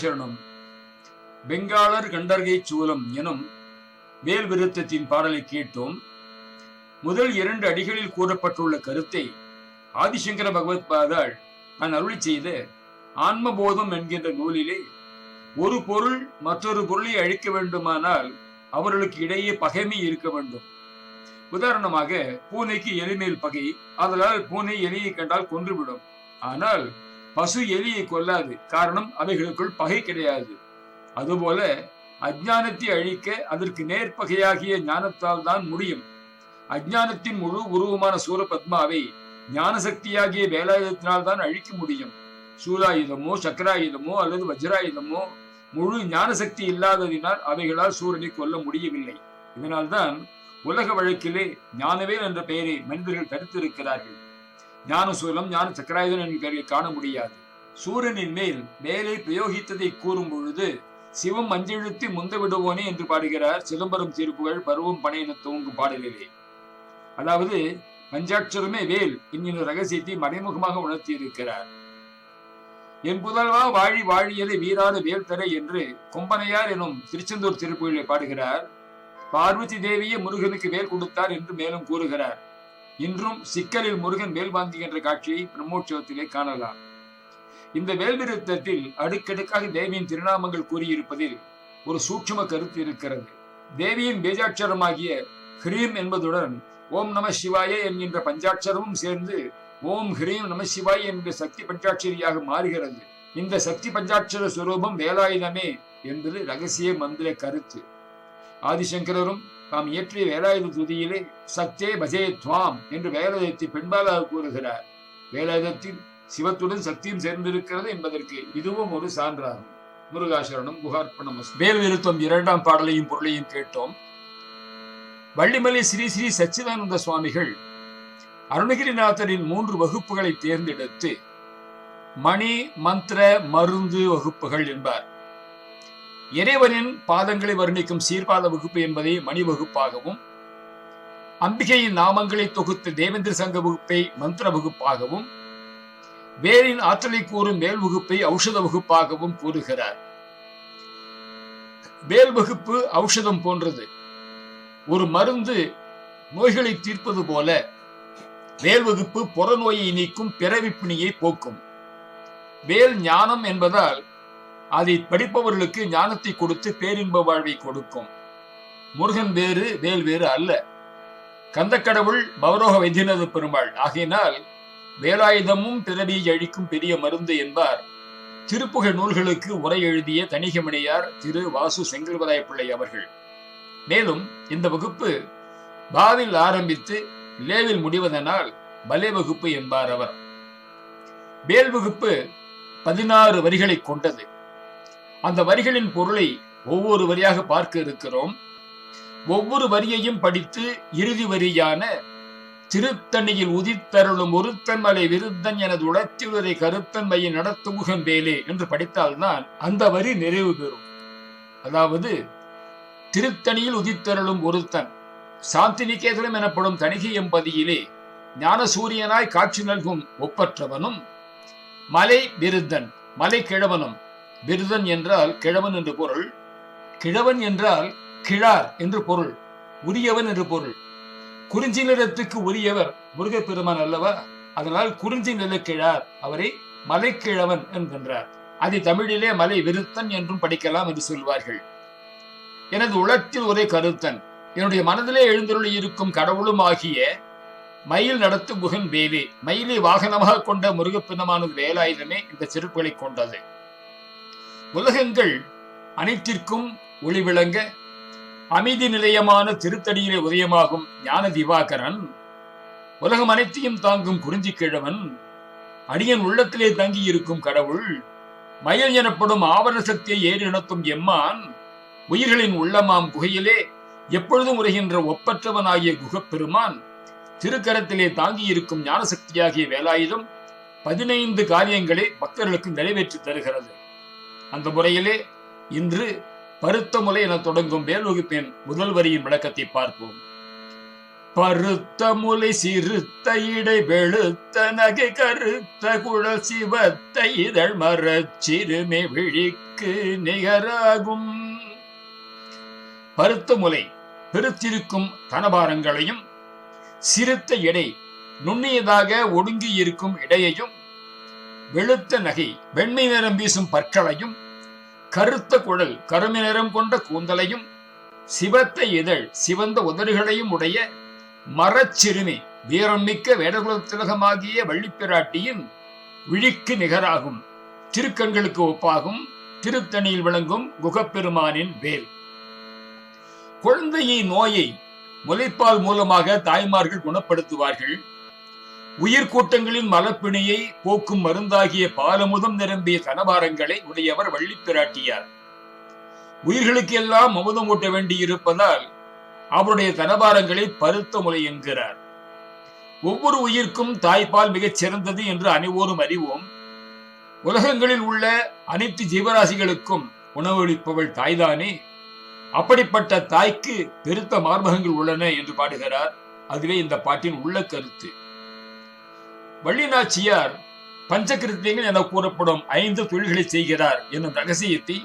முருகசரணம் பெங்காளர் கண்டர்கை சூலம் எனும் வேல் விருத்தத்தின் பாடலை கேட்டோம். முதல் இரண்டு அடிகளில் கூறப்பட்டுள்ள கருத்தை ஆதிசங்கர பகவத் பாதாள் நான் அருளி செய்த ஆன்மபோதம் என்கின்ற நூலிலே ஒரு பொருள் மற்றொரு பொருளை அழிக்க வேண்டுமானால் அவர்களுக்கு இடையே பகைமை இருக்க வேண்டும். உதாரணமாக பூனைக்கு எலிமேல் பகை அதனால் பூனை எலியை கண்டால் கொன்றுவிடும். ஆனால் பசு எலியை கொல்லாது. காரணம் அவைகளுக்குள் பகை கிடையாது. அதுபோல அஜானத்தை அழிக்க அதற்கு நேர்பகையாகிய ஞானத்தால் தான் முடியும். அஜானத்தின் முழு உருவமான சூரபத்மாவை ஞான சக்தியாகிய வேலாயுதத்தினால் தான் அழிக்க முடியும். சூலாயுதமோ சக்கராயுதமோ அல்லது வஜ்ராயுதமோ முழு ஞான சக்தி இல்லாததினால் அவைகளால் சூரனை கொல்ல முடியவில்லை. இதனால்தான் உலக வழக்கிலே ஞானவேல் என்ற பெயரை மனிதர்கள் தடுத்திருக்கிறார்கள். ஞான சூலம் ஞான சக்கராயுதன் என்ற பெயரை காண முடியாது. சூரனின் மேல் மேலே பிரயோகித்ததை கூறும் பொழுது சிவம் அஞ்செழுத்தி முந்த விடுவோனே என்று பாடுகிறார் சிதம்பரம் திருப்புகழ் பருவம் பனையென துவங்கும் பாடலிலே. அதாவது பஞ்சாட்சரமே வேல் என்கிற ரகசியத்தை மறைமுகமாக உணர்த்தி இருக்கிறார் என் புதல்வா வாழி வாழியலை வீராத வேல் தர என்று கொம்பனையார் எனும் திருச்செந்தூர் திருப்புகளை பாடுகிறார். பார்வதி தேவியே முருகனுக்கு வேல் கொடுத்தார் என்று மேலும் கூறுகிறார். இன்றும் சிக்கலில் முருகன் வேல் வாங்குகின்ற காட்சியை பிரம்மோற்சவத்திலே காணலாம். இந்த வேல்விருத்தத்தில் அடுக்கடுக்காக தேவியின் திருநாமங்கள் கூறியிருப்பதில் ஒரு சூட்சும கருத்து இருக்கிறது. தேவியின் பேஜாட்சரமாகிய ஹ்ரீம் என்பதுடன் ஓம் நம சிவாய என்கின்ற பஞ்சாட்சரமும் சேர்ந்து ஓம் ஹ்ரீம் நம சிவாய் என்ற சக்தி பஞ்சாட்சரியாக மாறுகிறது. இந்த சக்தி பஞ்சாட்சர சுரூபம் வேலாயுதமே என்பது ரகசிய மந்திர கருத்து. ஆதிசங்கரரும் தாம் இயற்றிய வேலாயுத துதியிலே சக்தே பஜே துவாம் என்று வேலாயுதத்தை பெண்பாலாக கூறுகிறார். வேலாயுதத்தில் சிவத்துடன் சக்தியும் சேர்ந்திருக்கிறது என்பதற்கு இதுவும் ஒரு சான்றாகும். முருகாசரணம் குகார்ப்பணம் வேல் விருத்தம் இரண்டாம் பாடலையும் பொருளையும் கேட்டோம். வள்ளிமலை ஸ்ரீ ஸ்ரீ சச்சிதானந்த சுவாமிகள் அருணகிரிநாதரின் மூன்று வகுப்புகளை தேர்ந்தெடுத்து மணி மந்திர மருந்து வகுப்புகள் என்பார். இறைவனின் பாதங்களை வர்ணிக்கும் சீர்பாத வகுப்பு என்பதை மணி வகுப்பாகவும் அம்பிகையின் நாமங்களை தொகுத்த தேவேந்திர சங்க வகுப்பை மந்திர வகுப்பாகவும் வேரின் ஆற்றலை கூறும் மேல் வகுப்பை ஔஷத வகுப்பாகவும் கூறுகிறார். வேல் வகுப்பு ஔஷதம் போன்றது. ஒரு மருந்து நோய்களை தீர்ப்பது போல வேல் வகுப்பு புறநோயை நீக்கும் பிறவிப்பிணியை போக்கும். வேல் ஞானம் என்பதால் அதை படிப்பவர்களுக்கு ஞானத்தை கொடுத்து பேரின்ப வாழ்வை கொடுக்கும். முருகன் வேறு வேல் வேறு அல்ல. கந்தக்கடவுள் பவரோக வைத்தியநாத பெருமாள். ஆகையினால் வேலாயுதமும் பிறவியை அழிக்கும் பெரிய மருந்து என்பார். திருப்புகழ் நூல்களுக்கு உரை எழுதிய தணிகமணியார் திரு வாசு செங்கல்வராய பிள்ளை அவர்கள். மேலும் இந்த வகுப்பு பாவில் ஆரம்பித்து லேவில் முடிவதனால் பலே வகுப்பு என்பார் அவர். வேல் வகுப்பு பதினாறு வரிகளை கொண்டது. அந்த வரிகளின் பொருளை ஒவ்வொரு வரியாக பார்க்க இருக்கிறோம். ஒவ்வொரு வரியையும் படித்து இறுதி வரியான திருத்தணியில் உதித்தருளும் ஒருத்தன் மலை விருத்தன் எனது உளத்திலுரை கருத்தன்மையை நடத்துமுகன் வேலே என்று படித்தால்தான் அந்த வரி நிறைவு பெறும். அதாவது திருத்தணியில் உதித்தருளும் ஒருத்தன் சாந்தி நிகேதனம் எனப்படும் தணிகை எம்பதியிலே ஞான சூரியனாய் காட்சி நல்கும் ஒப்பற்றவனும் மலை விருத்தன் மலை கிழவனும் விருதன் என்றால் கிழவன் என்று பொருள் கிழவன் என்றால் கிழார் என்று பொருள் உரியவன் என்று பொருள். குறிஞ்சி நிலத்துக்கு உரியவர் முருகப்பெருமான் அல்லவா? அதனால் குறிஞ்சி நில கிழார் அவரை மலைக்கிழவன் என்கின்றார். அது தமிழிலே மலை விருத்தன் என்றும் படிக்கலாம் என்று சொல்வார்கள். எனது உலகத்தில் ஒரே கருத்தன் என்னுடைய மனதிலே எழுந்தருளி இருக்கும் கடவுளும் ஆகிய மயில் நடத்தும் புகன் வேலே. மயிலை வாகனமாக கொண்ட முருகப்பெருமானது வேலாயுதமே இந்த சிறப்புகளை கொண்டது. உலகங்கள் அனைத்திற்கும் ஒளி விளங்க அமைதி நிலையமான திருத்தடியிலே உதயமாகும் ஞான திவாகரன் உலகம் அனைத்தையும் தாங்கும் குறிஞ்சி கிழவன் அடியன் உள்ளத்திலே தங்கி இருக்கும் கடவுள் மயில் எனப்படும் ஆவரண சக்தியை ஏறி நடத்தும் எம்மான் உயிர்களின் உள்ளமாம் குகையிலே எப்பொழுதும் உரைகின்ற ஒப்பற்றவனாகிய குகப்பெருமான் திருக்கரத்திலே தாங்கி இருக்கும் ஞானசக்தியாகிய வேலாயுதம் பதினைந்து காரியங்களை பக்தர்களுக்கு நிறைவேற்றி தருகிறது. அந்த முறையிலே இன்று பருத்த முலை என தொடங்கும் வேல் வகுப்பின் முதல் வரியின் விளக்கத்தை பார்ப்போம். பருத்த முலை சிறுத்த இடை வெளுத்த நகை கருத்த குழல் சிவத்த இதழ் மரச்சிறுமை விழிக்கு நிகராகும். பருத்த முலை பெருத்திருக்கும் தனபாரங்களையும் சிறுத்த இடை நுண்ணியதாக ஒடுங்கி இருக்கும் இடையையும் வெளுத்த நகை வெண்மை நிறம் வீசும் பற்களையும் கருத்த குழல் கருமை நிறம் கொண்ட கூந்தலையும் சிவத்த இதழ் சிவந்த உதடுகளையும் உடைய மரச்சிறுமி வீரமிக்க வேடகுல திலகமாகிய வள்ளிப்பிராட்டியின் விழிக்கு நிகராகும் திருக்கண்களுக்கு ஒப்பாகும் திருத்தணியில் விளங்கும் குகப்பெருமானின் வேல். குழந்தையின் நோயை முலைப்பால் மூலமாக தாய்மார்கள் குணப்படுத்துவார்கள். உயிர்கூட்டங்களின் மலப்பிணியை போக்கும் மருந்தாகிய பாலமுதம் நிரம்பிய கனபாரங்களை உடையவர் வள்ளிப்பிராட்டியார் உயிர்களுக்கு எல்லாம் அமுதம் ஊட்ட வேண்டியிருப்பதால் அவருடைய தனபாரங்களை பருத்த முலை என்கிறார். ஒவ்வொரு உயிர்க்கும் தாய்ப்பால் மிகச் சிறந்தது என்று அனைவோரும் அறிவோம். உலகங்களில் உள்ள அனைத்து ஜீவராசிகளுக்கும் உணவளிப்பவள் தாய்தானே? அப்படிப்பட்ட தாய்க்கு பெருத்த மார்பகங்கள் உள்ளன என்று பாடுகிறார். அதுவே இந்த பாட்டின் உள்ள கருத்து. வள்ளிநாச்சியார் பஞ்சகிருத்தியங்கள் என கூறப்படும் ஐந்து தொழில்களை செய்கிறார் என்னும் ரகசியத்தை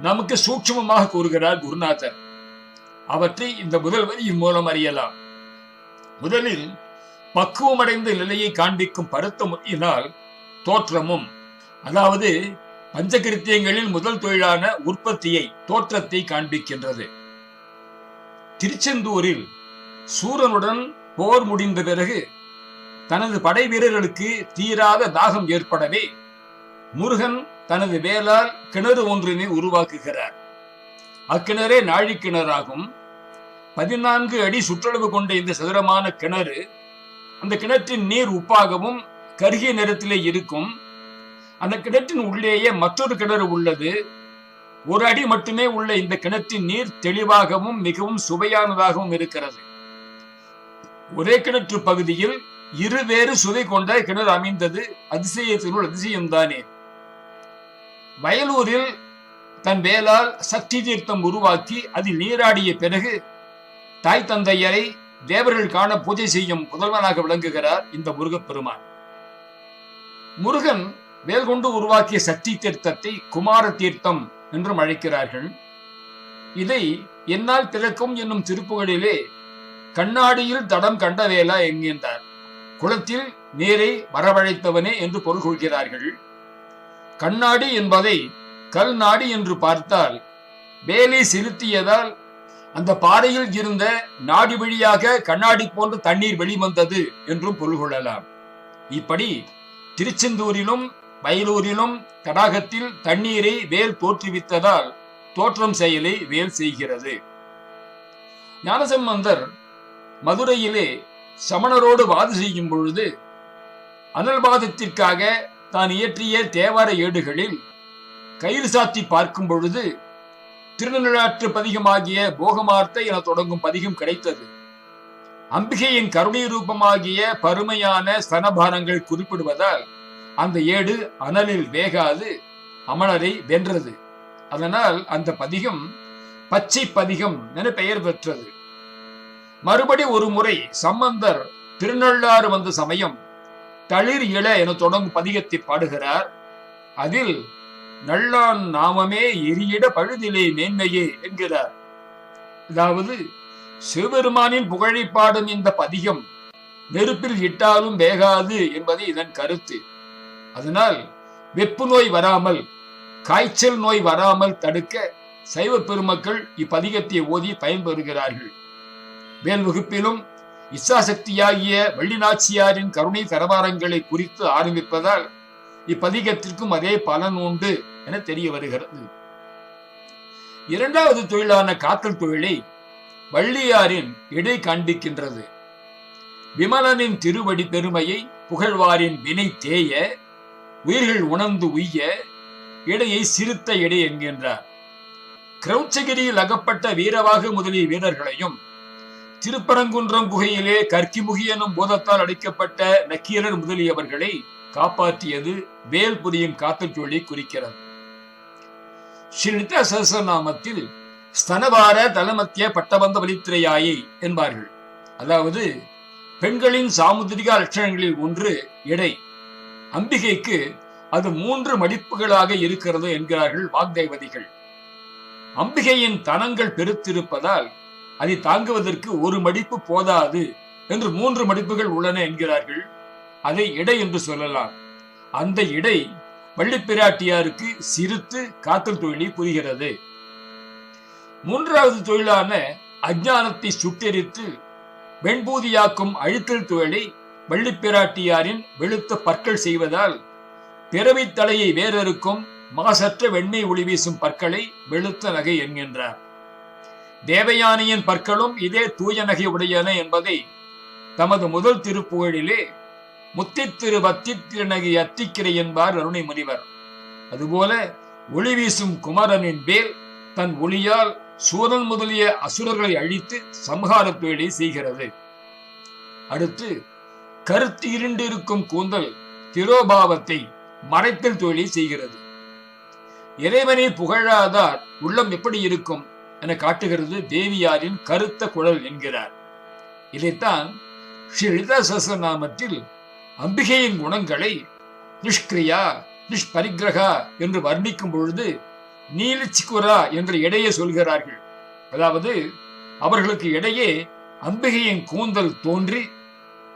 நமக்கு சூட்சமமாக கூறுகிறார் குருநாதர். அவற்றை இந்த முதல் வரியின் மூலம் அறியலாம். முதலில் பக்குவமடைந்த நிலையை காண்பிக்கும் பருத்த முறையினால் தோற்றமும் அதாவது பஞ்சகிருத்தியங்களில் முதல் தொழிலான உற்பத்தியை தோற்றத்தை காண்பிக்கின்றது. திருச்செந்தூரில் சூரனுடன் போர் முடிந்த பிறகு தனது படை வீரர்களுக்கு தீராத தாகம் ஏற்படவே முருகன் தனது வேலால் கிணறு ஒன்றினை உருவாக்குகிறார். அக்கிணறே நாழிக்கிணறாகும் பதினான்கு அடி சுற்றளவு கொண்ட இந்த சதுரமான கிணறு அந்த கிணற்றின் நீர் உப்பாகவும் கருகிய நிறத்திலே இருக்கும். அந்த கிணற்றின் உள்ளேயே மற்றொரு கிணறு உள்ளது. ஒரு அடி மட்டுமே உள்ள இந்த கிணற்றின் நீர் தெளிவாகவும் மிகவும் சுவையானதாகவும் இருக்கிறது. ஒரே கிணற்று பகுதியில் இருவேறு சுவை கொண்ட கிணறு அமைந்தது. அதிசயத்தினுள் அதிசயம்தானே வயலூரில் தன் வேலால் சக்தி தீர்த்தம் உருவாக்கி அதில் நீராடிய பிறகு தாய் தந்தையரை தேவர்கள் காண பூஜை செய்யும் முதல்வனாக விளங்குகிறார் இந்த முருகப்பெருமான். முருகன் வேல் கொண்டு உருவாக்கிய சக்தி தீர்த்தத்தை குமார தீர்த்தம் என்றும் அழைக்கிறார்கள். இதை என்னால் திறக்கும் என்னும் திருப்புகளிலே கண்ணாடியில் தடம் கண்ட வேலா என்கின்றார். குளத்தில் நீரை வரவழைத்தவனே என்று பொருள் கொள்கிறார்கள் கண்ணாடி என்பதை கல் நாடி என்று பார்த்தால் வேலை செலுத்தியதால் அந்த பாறையில் இருந்த நாடி வழியாக கண்ணாடி போன்ற தண்ணீர் வெளிவந்தது என்றும் பொருள் கொள்ளலாம் இப்படி திருச்செந்தூரிலும் வயலூரிலும் தடாகத்தில் தண்ணீரை வேல் தோற்றுவித்ததால் தோற்றம் செயலை வேல் செய்கிறது. ஞானசம்பந்தர் மதுரையிலே சமணரோடு வாது செய்யும் பொழுது அனல்வாதத்திற்காக தான் இயற்றிய தேவார ஏடுகளில் கயிறு சாத்தி பார்க்கும் பொழுது திருநள்ளாற்று பதிகமாகிய போகமார்த்தை என தொடங்கும் பதிகம் கிடைத்தது. அம்பிகையின் கருணை ரூபமாகிய பருமையான ஸ்தனபாரங்கள் குறிப்பிடுவதால் அந்த ஏடு அனலில் வேகாது அமணரை வென்றது. அதனால் அந்த பதிகம் பச்சை பதிகம் என பெயர் பெற்றது. மறுபடி ஒரு முறை சம்பந்தர் திருநள்ளாறு வந்த சமயம் தளிர் இள என தொடங்கும் பதிகத்தை பாடுகிறார். அதில் நல்லான் நாமமே எரியிட பழுதிலே மேன்மையே என்கிறார். அதாவது சிவபெருமானின் புகழை பாடும் இந்த பதிகம் நெருப்பில் இட்டாலும் வேகாது என்பது இதன் கருத்து. அதனால் வெப்பு நோய் வராமல் காய்ச்சல் நோய் வராமல் தடுக்க சைவ பெருமக்கள் இப்பதிகத்தை ஓதி பயன்பெறுகிறார்கள். மேல் வகுப்பிலும் இச்சாசக்தியாகிய வள்ளிநாச்சியாரின் கருணை தரவாரங்களை குறித்து ஆரம்பிப்பதால் இப்பதிகத்திற்கும் அதே பலன் உண்டு என தெரிய வருகிறது. இரண்டாவது தொழிலான காத்தல் தொழிலை வள்ளியாரின் இடை காண்பிக்கின்றது விமலனின் திருவடி பெருமையை புகழ்வாரின் வினை தேய உயிர்கள் உணர்ந்து உய்ய இடையை சிறுத்த இடை என்கின்றார். கிரௌச்சகிரியில் அகப்பட்ட வீரவாக முதலிய வீரர்களையும் திருப்பரங்குன்றம் குகையிலே கற்கிமுகி எனும் பூதத்தால் அடைக்கப்பட்ட நக்கீரர் முதலியவர்களை காப்பாற்றியது வேல் புரியும் காத்தல் குறிக்கிறது. ஸ்ரீ சகசநாமத்தில் ஸ்தனபார தலமத்திய பட்டபந்த வலித்திரையாயை என்பார்கள். அதாவது பெண்களின் சாமுத்திரிக லட்சணங்களில் ஒன்று எடை. அம்பிகைக்கு அது மூன்று மடிப்புகளாக இருக்கிறது என்கிறார்கள் வாக்தேவதிகள். அம்பிகையின் தனங்கள் பெருத்திருப்பதால் அதை தாங்குவதற்கு ஒரு மடிப்பு போதாது என்று மூன்று மடிப்புகள் உள்ளன என்கிறார்கள். அதை இடை என்று சொல்லலாம். அந்த இடை வள்ளிப்பிராட்டியாருக்கு சிரித்து காத்தல் தொழிலை புரிகிறது. மூன்றாவது தொழிலான அஜானத்தை சுட்டெரித்து வெண்பூதியாக்கும் அழுத்தல் தொழிலை வள்ளிப்பிராட்டியாரின் வெளுத்த பற்கள் செய்வதால் பிறவித் தலையை வேறறுக்கும் மாசற்ற வெண்மை ஒளி வீசும் பற்களை வெளுத்த நகை என்கின்றார். தேவயானியின் பற்களும் இதே தூய நகை உடையன என்பதை தமது முதல் திருப்புகழிலே முத்தித்திரு வத்தித்திருநகை அத்திக்கிரை என்பார் அருணை முனிவர். அதுபோல ஒளி வீசும் குமரனின் பேர் தன் ஒளியால் சூரன் முதலிய அசுரர்களை அழித்து சம்ஹார தொழிலை செய்கிறது. அடுத்து கருத்து இருண்டு இருக்கும் கூந்தல் திரோபாவத்தை மறைத்தல் தொழிலை செய்கிறது. இறைவனை புகழாதார் உள்ளம் எப்படி இருக்கும்? என காட்டுகிறது தேவியாரின் கருத்த குழல் என்கிறார். இதைத்தான் ஸ்ரீ சசநாமத்தில் அம்பிகையின் குணங்களை நிஷ்கிரியா நிஷ்பரிகிரகா என்று வர்ணிக்கும் பொழுது நீலச்சிக்குரா என்ற இடையே சொல்கிறார்கள். அதாவது அவர்களுக்கு இடையே அம்பிகையின் கூந்தல் தோன்றி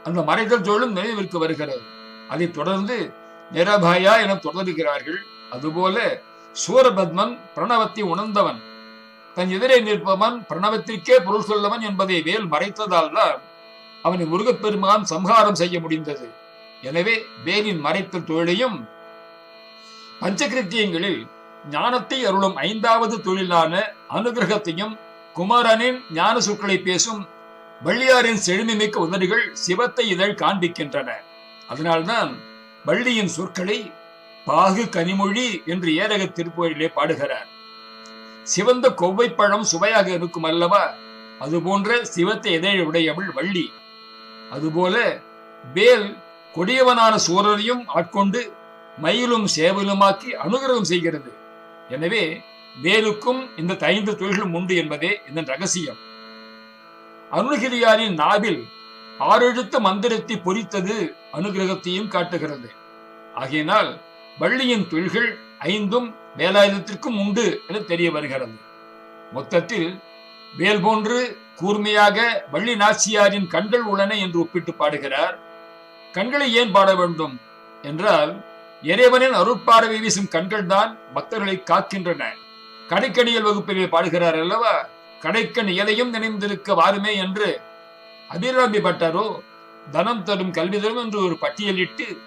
அந்த மறைதல் தோழும் நினைவிற்கு வருகிறது. அதைத் தொடர்ந்து நிரபயா என தொடர்கிறார்கள். அதுபோல சூரபத்மன் பிரணவத்தை உணர்ந்தவன் தன் எதிரே நிற்பவன் பிரணவத்திற்கே பொருள் சொல்லவன் என்பதை வேல் மறைத்ததால் தான் அவனை முருகப்பெருமான் சம்ஹாரம் செய்ய முடிந்தது. எனவே வேலின் மறைத்தல் தொழிலையும் பஞ்சகிருத்தியங்களில் ஞானத்தை அருளும் ஐந்தாவது தொழிலான அனுகிரகத்தையும் குமாரனின் ஞான சொற்களை பேசும் வள்ளியாரின் செழுமைமிக்க உதடுகள் சிவத்தை இதழ் காண்பிக்கின்றன. அதனால்தான் வள்ளியின் சொற்களை பாகு கனிமொழி என்று ஏரக திருப்புகளிலே பாடுகிறார். சிவந்த கொவ்வைப்பழம் சுவையாக இருக்கும் அல்லவா? அதுபோன்ற சிவத்தை எதை உடையவள் வள்ளி. அதுபோல வேல் கொடியவனான சூரரையும் ஆட்கொண்டு மயிலும் சேவலுமாக்கி அனுகிரகம் செய்கிறது. எனவே வேலுக்கும் இந்த ஐந்து தொழில்களும் உண்டு என்பதே இதன் ரகசியம். அருணகிரியாரின் நாவில் ஆறெழுத்த மந்திரத்தை பொறித்தது அனுகிரகத்தையும் காட்டுகிறது. ஆகையினால் வள்ளியின் தொழில்கள் ஐந்தும் வேலாயுதத்திற்கும் உண்டு என தெரிய வருகிறது. மொத்தத்தில் வேல் போன்று கூர்மையாக வள்ளி நாச்சியாரின் கண்கள் உள்ளன என்று ஒப்பிட்டு பாடுகிறார். கண்களை ஏன் பாட வேண்டும்? என்றால் இறைவனின் அருட்பார்வை வீசும் கண்கள் தான் பக்தர்களை காக்கின்றன. கடைக்கணியல் வகுப்பிலே பாடுகிறார் அல்லவா? கடைக்கண் எதையும் நினைந்திருக்க வாருமே என்று அபிராமி பட்டரோ தனம் தரும் கல்வி தரும் என்று ஒரு பட்டியலிட்டு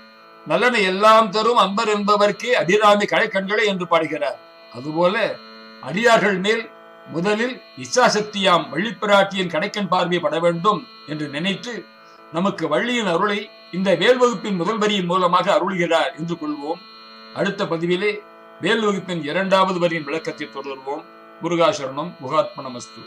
நல்லனை எல்லாம் தரும் அன்பர் என்பவர்க்கே அபிராமி கடைக்கண்களே என்று பாடுகிறார். அதுபோல அடியார்கள் மேல் முதலில் இச்சாசக்தியாம் வள்ளிப்பிராட்டியின் கடைக்கண் பார்வை பட வேண்டும் என்று நினைத்து நமக்கு வள்ளியின் அருளை இந்த வேல் வகுப்பின் முதல் வரியின் மூலமாக அருள்கிறார் என்று கொள்வோம். அடுத்த பதிவிலே வேல் வகுப்பின் இரண்டாவது வரியின் விளக்கத்தை தொடர்வோம். முருகாசரணம் முகாத்மனமஸ்து